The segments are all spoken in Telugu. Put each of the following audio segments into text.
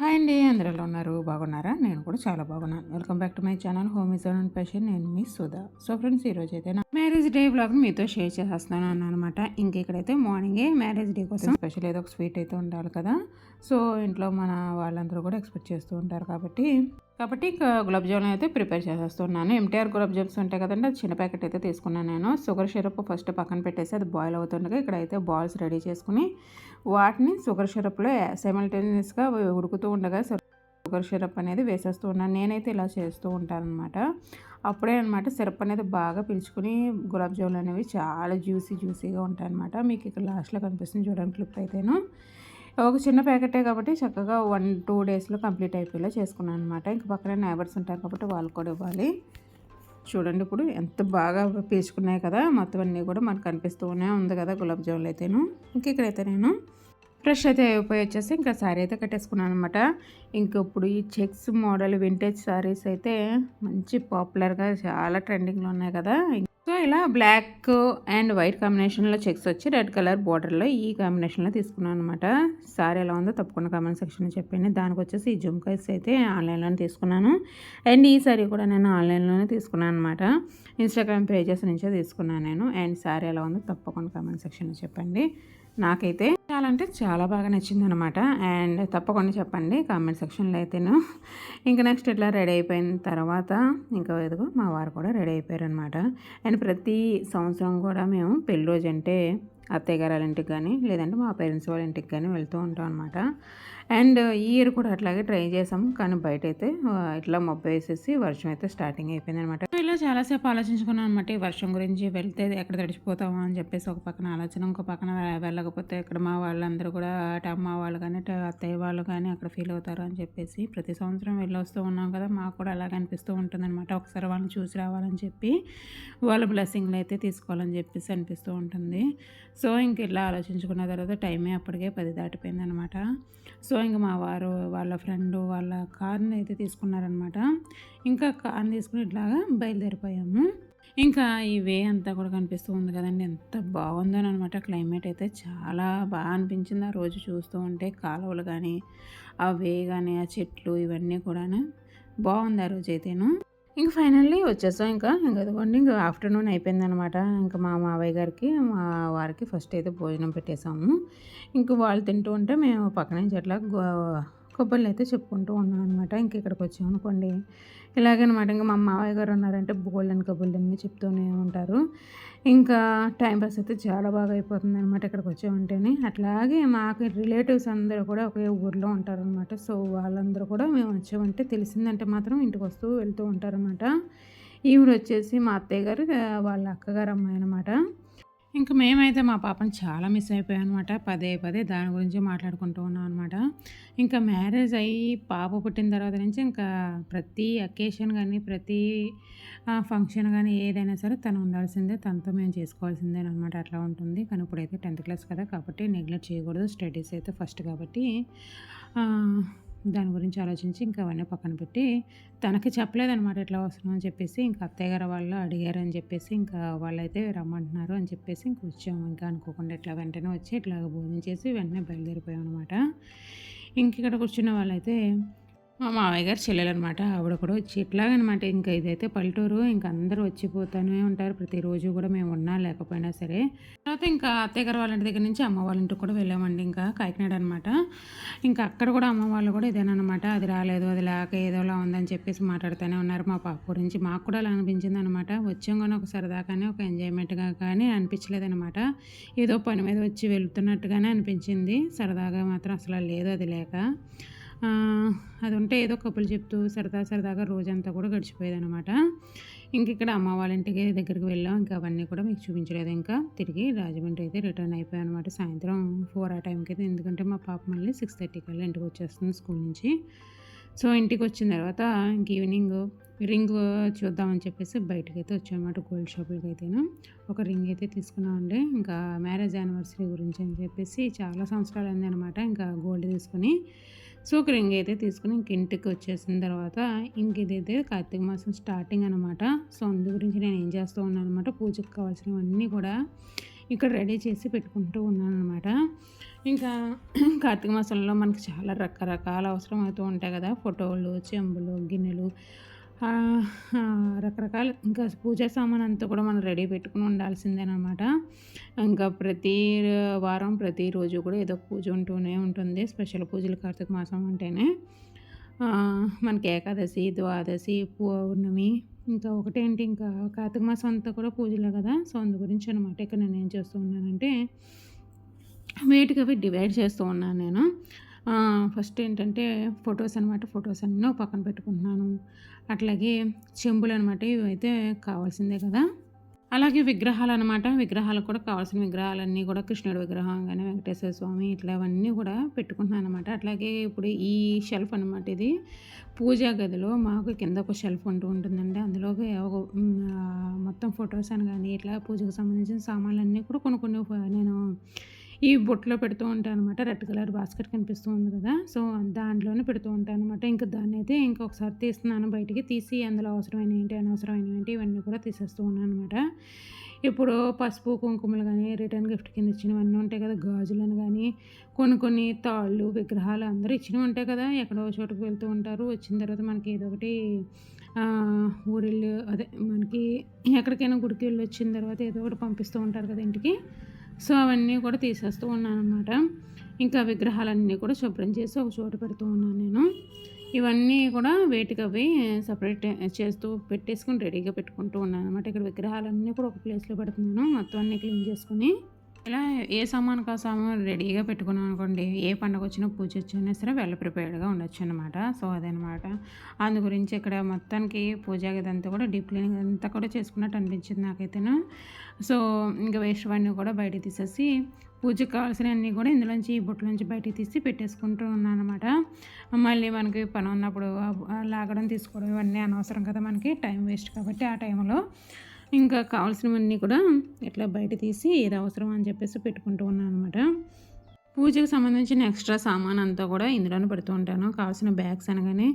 హాయ్ అండి అందరూ ఉన్నారు? బాగున్నారా? నేను కూడా చాలా బాగున్నాను. Welcome back to my channel home is and passion నేను మీ సుధా. సో ఫ్రెండ్స్ ఈరోజు అయితే నా మ్యారేజ్ డే బ్లాగ్ మీతో షేర్ చేసేస్తాను అనమాట ఇంక ఇక్కడైతే మార్నింగే మ్యారేజ్ డే కోసం స్పెషల్ ఏదో ఒక స్వీట్ అయితే ఉండాలి కదా. సో ఇంట్లో మన వాళ్ళందరూ కూడా ఎక్స్పెక్ట్ చేస్తూ ఉంటారు కాబట్టి కాబట్టి గులాబ్ జామున్ అయితే ప్రిపేర్ చేసేస్తున్నాను. ఎంటీఆర్ గులాబ్ జామ్స్ ఉంటాయి కదండి అది చిన్న ప్యాకెట్ అయితే తీసుకున్నాను నేను. షుగర్ సిరప్ ఫస్ట్ పక్కన పెట్టేసి అది బాయిల్ అవుతుండగా ఇక్కడైతే బాల్స్ రెడీ చేసుకుని వాటిని షుగర్ సిరప్లో సైమల్టేనియస్గా ఉడుకుతూ ఉండగా షుగర్ సిరప్ అనేది వేసేస్తూ ఉన్నాను. నేనైతే ఇలా చేస్తూ ఉంటాను అనమాట అప్పుడే అనమాట సిరప్ అనేది బాగా పిలుచుకుని గులాబ్ జామున్ అనేవి చాలా జ్యూసీ జ్యూసీగా ఉంటాయి అనమాట మీకు ఇక్కడ లాస్ట్లో కనిపిస్తుంది చూడండి క్లిప్ అయితేను. ఒక చిన్న ప్యాకెటే కాబట్టి చక్కగా వన్ టూ డేస్లో కంప్లీట్ అయిపోయేలా చేసుకున్నాను అనమాట ఇంక పక్కనే నైబర్స్ ఉంటారు కాబట్టి వాళ్ళు కూడా ఇవ్వాలి. చూడండి ఇప్పుడు ఎంత బాగా పీల్చుకున్నాయి కదా మొత్తం అన్నీ కూడా మనకు కనిపిస్తూనే ఉంది కదా గులాబ్ జాములు అయితేను. ఇంక ఇక్కడైతే నేను ఫ్రెష్ అయితే అయిపోయి వచ్చేసి ఇంకా శారీ అయితే కట్టేసుకున్నాను అనమాట ఇంక ఇప్పుడు ఈ చెక్స్ మోడల్ వింటేజ్ శారీస్ అయితే మంచి పాపులర్గా చాలా ట్రెండింగ్లో ఉన్నాయి కదా. సో ఇలా బ్లాక్ అండ్ వైట్ కాంబినేషన్లో చెక్స్ వచ్చి రెడ్ కలర్ బార్డర్లో ఈ కాంబినేషన్లో తీసుకున్నాను అనమాట సారీ ఎలా ఉందో తప్పకుండా కామెంట్ సెక్షన్లో చెప్పండి. దానికి వచ్చేసి ఈ జుమ్కైస్ అయితే ఆన్లైన్లోనే తీసుకున్నాను. అండ్ ఈ సారీ కూడా నేను ఆన్లైన్లోనే తీసుకున్నాను అనమాట ఇన్స్టాగ్రామ్ పేజెస్ నుంచే తీసుకున్నాను నేను. అండ్ సారీ ఎలా ఉందో తప్పకుండా కామెంట్ సెక్షన్లో చెప్పండి. నాకైతే చాలా అంటే చాలా బాగా నచ్చింది అనమాట అండ్ తప్పకుండా చెప్పండి కామెంట్ సెక్షన్లో అయితేను. ఇంకా నెక్స్ట్ ఇట్లా రెడీ అయిపోయిన తర్వాత ఇంకా ఎదుగు మా వారు కూడా రెడీ అయిపోయారు అనమాట అండ్ ప్రతి సంవత్సరం కూడా మేము పెళ్ళి రోజు అంటే అత్తయ్యగారు వాళ్ళ ఇంటికి కానీ లేదంటే మా పేరెంట్స్ వాళ్ళ ఇంటికి కానీ వెళ్తూ ఉంటాం అనమాట అండ్ ఈ ఇయర్ కూడా అట్లాగే ట్రై చేసాం కానీ బయట అయితే ఇట్లా మబ్బు వేసేసి వర్షం అయితే స్టార్టింగ్ అయిపోయింది అనమాట ఇలా చాలాసేపు ఆలోచించుకున్నాను అనమాట ఈ వర్షం గురించి వెళ్తే ఎక్కడ తడిచిపోతామా అని చెప్పేసి ఒక పక్కన ఆలోచన ఇంకో పక్కన వెళ్ళకపోతే ఇక్కడ మా వాళ్ళందరూ కూడా అటు అమ్మ వాళ్ళు కానీ అటు అత్తయ్య వాళ్ళు కానీ అక్కడ ఫీల్ అవుతారు అని చెప్పేసి ప్రతి సంవత్సరం వెళ్ళి వస్తూ ఉన్నాం కదా మాకు కూడా అలాగే అనిపిస్తూ ఉంటుంది అనమాట ఒకసారి వాళ్ళని చూసి రావాలని చెప్పి వాళ్ళ బ్లెస్సింగ్లు అయితే తీసుకోవాలని చెప్పేసి అనిపిస్తూ ఉంటుంది. సో ఇంక ఇలా ఆలోచించుకున్న తర్వాత టైమే అప్పటికే పది దాటిపోయింది అనమాట సో ఇంక మా వారు వాళ్ళ ఫ్రెండ్ వాళ్ళ కార్ని అయితే తీసుకున్నారనమాట. ఇంకా కార్ని తీసుకుని ఇట్లాగా బయలుదేరిపోయాము. ఇంకా ఈ వే అంతా కూడా కనిపిస్తూ ఉంది కదండి ఎంత బాగుందని అనమాట క్లైమేట్ అయితే చాలా బాగా అనిపించింది ఆ రోజు చూస్తూ ఉంటే కాలువలు కానీ ఆ వే కానీ ఆ చెట్లు ఇవన్నీ కూడా బాగుంది ఆ రోజు అయితేను ఇంక ఫైనల్లీ వచ్చేసాం ఇంకా. ఇంకా అదిగోండి ఇంకా ఆఫ్టర్నూన్ అయిపోయిందనమాట. ఇంకా మా మావయ్య గారికి మా వారికి ఫస్ట్ అయితే భోజనం పెట్టేసాము. ఇంక వాళ్ళు తింటూ ఉంటే మేము పక్కన నుంచి అట్లా కొబ్బరిని అయితే చెప్పుకుంటూ ఉన్నాం అనమాట ఇంక ఇక్కడికి వచ్చాం అనుకోండి. ఇలాగనమాట. ఇంకా మా మావయ్య గారు ఉన్నారంటే బోల్డెన్ కబుర్లు అన్నీ చెప్తూనే ఉంటారు. ఇంకా టైం పాస్ అయితే చాలా బాగా అయిపోతుంది అనమాట ఇక్కడికి వచ్చామంటేనే. అట్లాగే మాకు రిలేటివ్స్ అందరూ కూడా ఒకే ఊర్లో ఉంటారనమాట సో వాళ్ళందరూ కూడా మేము వచ్చామంటే తెలిసిందంటే మాత్రం ఇంటికి వస్తూ వెళ్తూ ఉంటారనమాట ఈవిడ వచ్చేసి మా అత్తయ్య గారు వాళ్ళ అక్కగారు అమ్మాయి అనమాట ఇంకా మేమైతే మా పాపను చాలా మిస్ అయిపోయాం అనమాట పదే పదే దాని గురించి మాట్లాడుకుంటూ ఉన్నాం అనమాట ఇంకా మ్యారేజ్ అయ్యి పాప పుట్టిన తర్వాత నుంచి ఇంకా ప్రతి అకేషన్ కానీ ప్రతి ఫంక్షన్ కానీ ఏదైనా సరే తను ఉండాల్సిందే తనతో మేము చేసుకోవాల్సిందే అనమాట. అట్లా ఉంటుంది. కానీ ఇప్పుడైతే టెన్త్ క్లాస్ కదా కాబట్టి నెగ్లెక్ట్ చేయకూడదు. స్టడీస్ అయితే ఫస్ట్ కాబట్టి దాని గురించి ఆలోచించి ఇంకా అవన్నీ పక్కన పెట్టి తనకి చెప్పలేదనమాట ఎట్లా వస్తున్నాం అని చెప్పేసి ఇంకా అత్తయ్య గారు వాళ్ళు అడిగారని చెప్పేసి ఇంకా వాళ్ళైతే రమ్మంటున్నారు అని చెప్పేసి ఇంక వచ్చాము ఇంకా అనుకోకుండా ఇట్లా వెంటనే వచ్చి ఇట్లా భోజనం చేసి వెంటనే బయలుదేరిపోయాం అనమాట ఇంక ఇక్కడ కూర్చున్న వాళ్ళైతే మా మామయ్య గారు చెల్లెలు అనమాట ఆవిడ కూడా వచ్చి ఇట్లాగనమాట ఇంకా ఇదైతే పల్లెటూరు ఇంకా అందరూ వచ్చిపోతూనే ఉంటారు. ప్రతిరోజు కూడా మేము ఉన్నా లేకపోయినా సరే. తర్వాత ఇంకా అత్తయ్య గారు వాళ్ళ ఇంటి దగ్గర నుంచి అమ్మ వాళ్ళ ఇంటికి కూడా వెళ్ళామండి ఇంకా కాకినాడ అనమాట. ఇంకా అక్కడ కూడా అమ్మ వాళ్ళు కూడా ఇదేనమాట అది రాలేదు అది లేక ఏదోలా ఉందని చెప్పేసి మాట్లాడుతూనే ఉన్నారు. మా పాప గురించి మాకు కూడా అలా అనిపించింది అనమాట. వచ్చాం కానీ ఒక సరదా కానీ ఒక ఎంజాయ్మెంట్గా కానీ అనిపించలేదనమాట ఏదో పని మీద వచ్చి వెళ్తున్నట్టుగానే అనిపించింది. సరదాగా మాత్రం అసలు లేదు అది లేక. అది ఉంటే ఏదో కప్పులు చెప్తూ సరదా సరదాగా రోజంతా కూడా గడిచిపోయేది అనమాట ఇంక ఇక్కడ అమ్మ వాళ్ళ ఇంటికి దగ్గరికి వెళ్ళాం. ఇంకా అవన్నీ కూడా మీకు చూపించలేదు. ఇంకా తిరిగి రాజమండ్రి అయితే రిటర్న్ అయిపోయాం అనమాట సాయంత్రం ఫోర్ ఆ టైంకి అయితే. ఎందుకంటే మా పాప మళ్ళీ సిక్స్ థర్టీకి వెళ్ళి ఇంటికి వచ్చేస్తుంది స్కూల్ నుంచి. సో ఇంటికి వచ్చిన తర్వాత ఇంక ఈవినింగ్ రింగ్ చూద్దామని చెప్పేసి బయటకు అయితే వచ్చామన్నమాట గోల్డ్ షాపులకి అయితేను. ఒక రింగ్ అయితే తీసుకున్నామండి. ఇంకా మ్యారేజ్ యానివర్సరీ గురించి అని చెప్పేసి చాలా సంవత్సరాలు అయింది అనమాట ఇంకా గోల్డ్ తీసుకుని సూక్ రింగ్ అయితే తీసుకుని ఇంక ఇంటికి వచ్చేసిన తర్వాత ఇంక ఇదైతే కార్తీక మాసం స్టార్టింగ్ అనమాట సో అందు గురించి నేను ఏం చేస్తూ ఉన్నాను అనమాట పూజకు కావాల్సినవన్నీ కూడా ఇక్కడ రెడీ చేసి పెట్టుకుంటూ ఉన్నాను అనమాట ఇంకా కార్తీక మాసంలో మనకి చాలా రకరకాల అవసరం అవుతూ ఉంటాయి కదా. ఫోటోలు చెంబులు గిన్నెలు రకరకాల ఇంకా పూజా సామాన్ అంతా కూడా మనం రెడీ పెట్టుకుని ఉండాల్సిందేనమాట. ఇంకా ప్రతి వారం ప్రతిరోజు కూడా ఏదో పూజ ఉంటూనే ఉంటుంది. స్పెషల్ పూజలు కార్తీక మాసం అంటేనే. మనకి ఏకాదశి ద్వాదశి పౌర్ణమి ఇంకా ఒకటేంటి? ఇంకా కార్తీక మాసం అంతా కూడా పూజలే కదా. సో అందు గురించి అనమాట ఇక్కడ నేను ఏం చేస్తూ ఉన్నానంటే వేటికి అవి డివైడ్ చేస్తూ ఉన్నాను నేను. ఫస్ట్ ఏంటంటే ఫొటోస్ అనమాట ఫొటోస్ అన్నీ పక్కన పెట్టుకుంటున్నాను. అట్లాగే చెంబులు అనమాట ఇవి అయితే కావాల్సిందే కదా. అలాగే విగ్రహాలు అనమాట విగ్రహాలు కూడా కావాల్సిన విగ్రహాలన్నీ కూడా కృష్ణుడి విగ్రహం కానీ వెంకటేశ్వర స్వామి ఇట్లా అవన్నీ కూడా పెట్టుకుంటున్నాను అనమాట అట్లాగే ఇప్పుడు ఈ షెల్ఫ్ అనమాట ఇది. పూజా గదిలో మాకు కింద ఒక షెల్ఫ్ ఉంటూ ఉంటుందండి. అందులో మొత్తం ఫొటోస్ అని కానీ ఇట్లా పూజకు సంబంధించిన సామాన్లు అన్నీ కూడా కొన్ని కొన్ని నేను ఈ బొట్లో పెడుతూ ఉంటాను అనమాట రెడ్ కలర్ బాస్కెట్ కనిపిస్తూ ఉంది కదా. సో దాంట్లోనే పెడుతూ ఉంటాను అనమాట ఇంకా దాన్ని అయితే ఇంకొకసారి తీస్తున్నాను బయటికి. తీసి అందులో అవసరమైన ఏంటి అనవసరమైన ఏంటి ఇవన్నీ కూడా తీసేస్తూ ఉన్నాను అనమాట ఇప్పుడు పసుపు కుంకుమలు కానీ రిటర్న్ గిఫ్ట్ కింద ఇచ్చినవన్నీ ఉంటాయి కదా. గాజులను కానీ కొన్ని కొన్ని తాళ్ళు విగ్రహాలు అందరూ ఇచ్చినవి ఉంటాయి కదా. ఎక్కడో చోటుకు వెళ్తూ ఉంటారు. వచ్చిన తర్వాత మనకి ఏదో ఒకటి ఊరిళ్ళు అదే మనకి ఎక్కడికైనా గుడికి వెళ్ళి వచ్చిన తర్వాత ఏదో ఒకటి పంపిస్తూ ఉంటారు కదా ఇంటికి. సో అవన్నీ కూడా తీసేస్తూ ఉన్నాను అనమాట ఇంకా విగ్రహాలన్నీ కూడా శుభ్రం చేసి ఒక చోట పెడుతూ ఉన్నాను నేను. ఇవన్నీ కూడా వేటికవి సపరేట్ చేస్తూ పెట్టేసుకుని రెడీగా పెట్టుకుంటూ ఉన్నాను అనమాట ఇక్కడ విగ్రహాలన్నీ కూడా ఒక ప్లేస్లో పెడుతున్నాను. మొత్తం అన్నీ క్లీన్ చేసుకుని ఇలా ఏ సామాను కా సామాన్ రెడీగా పెట్టుకున్నాం అనుకోండి ఏ పండుగ వచ్చినా పూజ వచ్చినా సరే వెల్ ప్రిపేర్డ్గా ఉండొచ్చు అనమాట సో అదనమాట అందు గురించి ఇక్కడ మొత్తానికి పూజ గదంతా కూడా డీప్ క్లీనింగ్ అంతా కూడా చేసుకున్నట్టు అనిపించింది నాకైతేను. సో ఇంకా వేస్ట్ కూడా బయట తీసేసి పూజకు కావాల్సినవన్నీ కూడా ఇందులోంచి బుట్ల నుంచి బయటికి తీసి పెట్టేసుకుంటూ ఉన్నాను అనమాట మళ్ళీ మనకి పని ఉన్నప్పుడు లాగడం తీసుకోవడం ఇవన్నీ అనవసరం కదా మనకి టైం వేస్ట్ కాబట్టి ఆ టైంలో ఇంకా కావాల్సినవన్నీ కూడా ఇట్లా బయట తీసి ఏది అవసరం అని చెప్పేసి పెట్టుకుంటూ ఉన్నాను అనమాట పూజకు సంబంధించిన ఎక్స్ట్రా సామాన్ అంతా కూడా ఇందులోనే పెడుతూ ఉంటాను. కావాల్సిన బ్యాగ్స్ అనగానే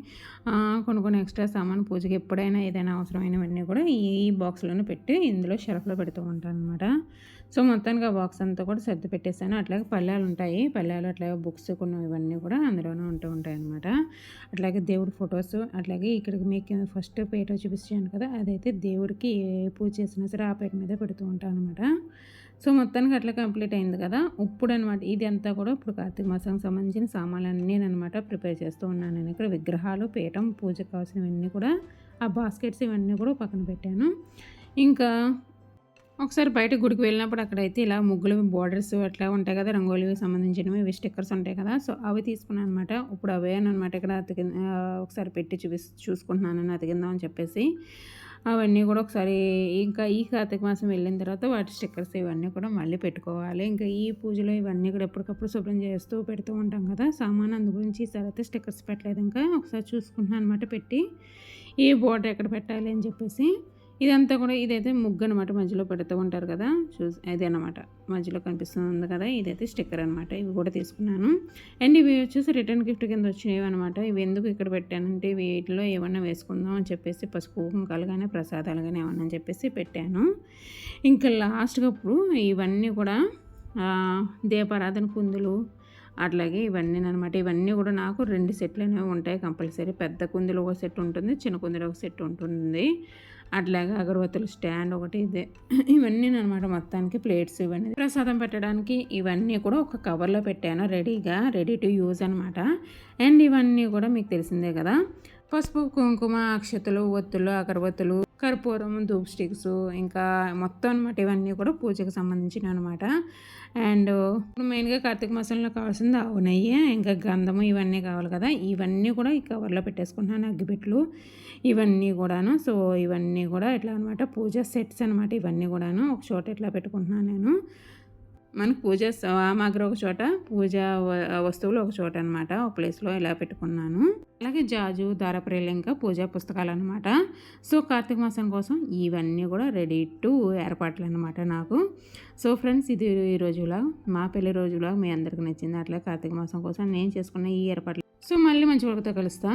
కొన్ని కొన్ని ఎక్స్ట్రా సామాన్ పూజకి ఎప్పుడైనా ఏదైనా అవసరమైనవన్నీ కూడా ఈ బాక్స్లోనే పెట్టి ఇందులో షెల్ఫ్లో పెడుతూ ఉంటాను అనమాట సో మొత్తానికి ఆ బాక్స్ అంతా కూడా సర్ది పెట్టేశాను అట్లాగే పల్లెలు ఉంటాయి. పల్లెలు అట్లాగే బుక్స్ కొన్ని ఇవన్నీ కూడా అందులోనే ఉంటూ ఉంటాయి అనమాట అట్లాగే దేవుడి ఫొటోస్ అట్లాగే ఇక్కడికి మీకు ఫస్ట్ పేట చూపించాను కదా అదైతే దేవుడికి ఏ పూజ చేసినా సరే ఆ పేట మీద పెడుతూ ఉంటాను అనమాట సో మొత్తానికి అట్లా కంప్లీట్ అయింది కదా. ఇప్పుడు అనమాట ఇది అంతా కూడా ఇప్పుడు కార్తీక మాసానికి సంబంధించిన సామాన్లన్నీ అనమాట ప్రిపేర్ చేస్తూ ఉన్నాను నేను. ఇక్కడ విగ్రహాలు పీఠం పూజ కావాల్సినవన్నీ కూడా ఆ బాస్కెట్స్ ఇవన్నీ కూడా పక్కన పెట్టాను. ఇంకా ఒకసారి బయట గుడికి వెళ్ళినప్పుడు అక్కడైతే ఇలా ముగ్గులు బోర్డర్స్ అట్లా ఉంటాయి కదా రంగోలీకి సంబంధించినవి ఇవి స్టిక్కర్స్ ఉంటాయి కదా. సో అవి తీసుకున్నాను అనమాట ఇప్పుడు అవే అనమాట ఇక్కడ అతికి ఒకసారి పెట్టి చూపి చూసుకుంటున్నాను అతికిందాం అని చెప్పేసి. అవన్నీ కూడా ఒకసారి ఇంకా ఈ కార్తీక మాసం వెళ్ళిన తర్వాత వాటి స్టిక్కర్స్ ఇవన్నీ కూడా మళ్ళీ పెట్టుకోవాలి. ఇంకా ఈ పూజలో ఇవన్నీ కూడా ఎప్పటికప్పుడు శుభ్రం చేస్తూ పెడుతూ ఉంటాం కదా. సామాన్ అందు గురించి ఈసారి అయితే స్టిక్కర్స్ పెట్టలేదు. ఇంకా ఒకసారి చూసుకుంటున్నాను అనమాట పెట్టి. ఏ బోర్డర్ ఎక్కడ పెట్టాలి అని చెప్పేసి. ఇదంతా కూడా ఇదైతే ముగ్గు అనమాట మధ్యలో పెడుతూ ఉంటారు కదా. చూసి అదే అనమాట మధ్యలో కనిపిస్తుంది కదా ఇదైతే స్టిక్కర్ అనమాట ఇవి కూడా తీసుకున్నాను. అండ్ ఇవి వచ్చేసి రిటర్న్ గిఫ్ట్ కింద వచ్చినవి అనమాట ఇవి ఎందుకు ఇక్కడ పెట్టానంటే వీటిలో ఏమన్నా వేసుకుందాం అని చెప్పేసి పసుపు కుంకాలు కానీ ప్రసాదాలు కానీ ఏమన్నా అని చెప్పేసి పెట్టాను. ఇంకా లాస్ట్గా అప్పుడు ఇవన్నీ కూడా దీపారాధన కుందులు అట్లాగే ఇవన్నీ అనమాట ఇవన్నీ కూడా నాకు రెండు సెట్లు అనేవి ఉంటాయి. కంపల్సరీ పెద్ద కుందులు ఒక సెట్ ఉంటుంది చిన్న కుందులు ఒక సెట్ ఉంటుంది అట్లాగే అగరబత్తులు స్టాండ్ ఒకటి ఇదే. ఇవన్నీ అనమాట మొత్తానికి ప్లేట్స్ ఇవన్నీ. ప్రసాదం పెట్టడానికి ఇవన్నీ కూడా ఒక కవర్లో పెట్టాను రెడీగా రెడీ టు యూజ్ అనమాట అండ్ ఇవన్నీ కూడా మీకు తెలిసిందే కదా. పసుపు కుంకుమ అక్షతలు ఒత్తులు అగరబత్తులు కర్పూరం ధూప్ స్టిక్స్ ఇంకా మొత్తం అనమాట ఇవన్నీ కూడా పూజకు సంబంధించినవి అనమాట అండ్ మెయిన్గా కార్తీక మాసంలో కావాల్సింది ఆవు నెయ్యి ఇంకా గంధము ఇవన్నీ కావాలి కదా. ఇవన్నీ కూడా ఈ కవర్లో పెట్టేసుకుంటున్నాను అగ్గిపెట్లు ఇవన్నీ కూడాను. సో ఇవన్నీ కూడా ఇట్లా అనమాట పూజ సెట్స్ అనమాట ఇవన్నీ కూడాను. ఒక చోట ఇట్లా పెట్టుకుంటున్నాను నేను. మనకు పూజ సామాగ్రి ఒక చోట పూజ వస్తువులు ఒక చోట అనమాట ఒక ప్లేస్లో ఇలా పెట్టుకున్నాను. అలాగే జాజు దారప్రేలు ఇంకా పూజా పుస్తకాలు అనమాట సో కార్తీక మాసం కోసం ఇవన్నీ కూడా రెడీ టు ఏర్పాట్లు అనమాట నాకు. సో ఫ్రెండ్స్ ఇది ఈ రోజులా మా పెళ్ళి రోజులా మీ అందరికి నచ్చింది. అట్లా కార్తీక మాసం కోసం నేను చేసుకున్న ఈ ఏర్పాట్లు. సో మళ్ళీ మంచి వాళ్ళతో కలుస్తా.